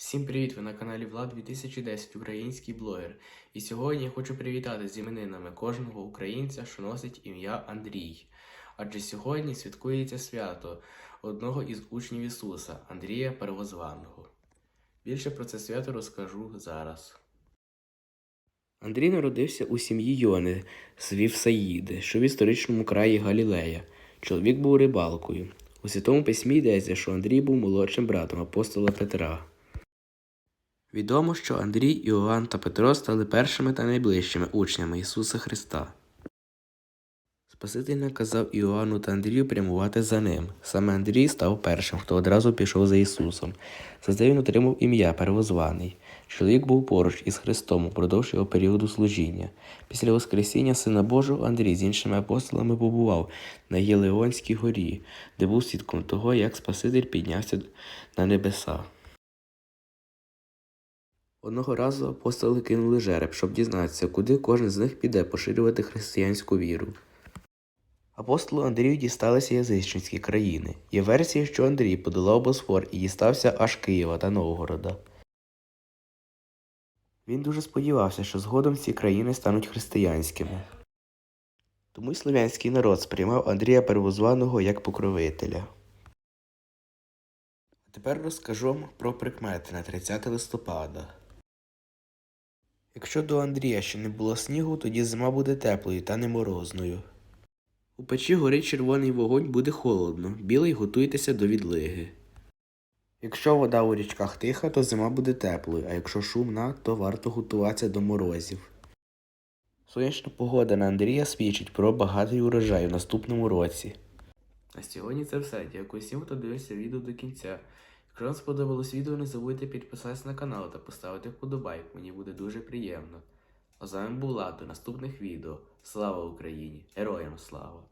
Всім привіт! Ви на каналі Влад 2010 український блогер. І сьогодні я хочу привітати з іменинами кожного українця, що носить ім'я Андрій. Адже сьогодні святкується свято одного із учнів Ісуса Андрія Первозваного. Більше про це свято розкажу зараз. Андрій народився у сім'ї Йони з Вівсаїди, що в історичному краї Галілея. Чоловік був рибалкою. У Святому письмі йдеться, що Андрій був молодшим братом апостола Петра. Відомо, що Андрій, Іоанн та Петро стали першими та найближчими учнями Ісуса Христа. Спаситель наказав Іоанну та Андрію прямувати за ним. Саме Андрій став першим, хто одразу пішов за Ісусом. За це він отримав ім'я Первозваний. Чоловік був поруч із Христом упродовж його періоду служіння. Після Воскресіння Сина Божого Андрій з іншими апостолами побував на Єлеонській горі, де був свідком того, як Спаситель піднявся на небеса. Одного разу апостоли кинули жереб, щоб дізнатися, куди кожен з них піде поширювати християнську віру. Апостолу Андрію дісталися язичницькі країни. Є версія, що Андрій подолав Босфор і дістався аж Києва та Новгорода. Він дуже сподівався, що згодом ці країни стануть християнськими. Тому й слов'янський народ сприймав Андрія Первозваного як покровителя. А тепер розкажу вам про прикмети на 30 листопада. Якщо до Андрія ще не було снігу, тоді зима буде теплою та не морозною. У печі горить червоний вогонь, буде холодно, білий готуйтеся до відлиги. Якщо вода у річках тиха, то зима буде теплою, а якщо шумна, то варто готуватися до морозів. Сонячна погода на Андрія свідчить про багатий урожай в наступному році. А сьогодні це все. Дякую всім, хто дивився відео до кінця. Якщо вам сподобалось відео, не забудьте підписатися на канал та поставити вподобайк, мені буде дуже приємно. А з вами був Лад, до наступних відео. Слава Україні! Героям слава!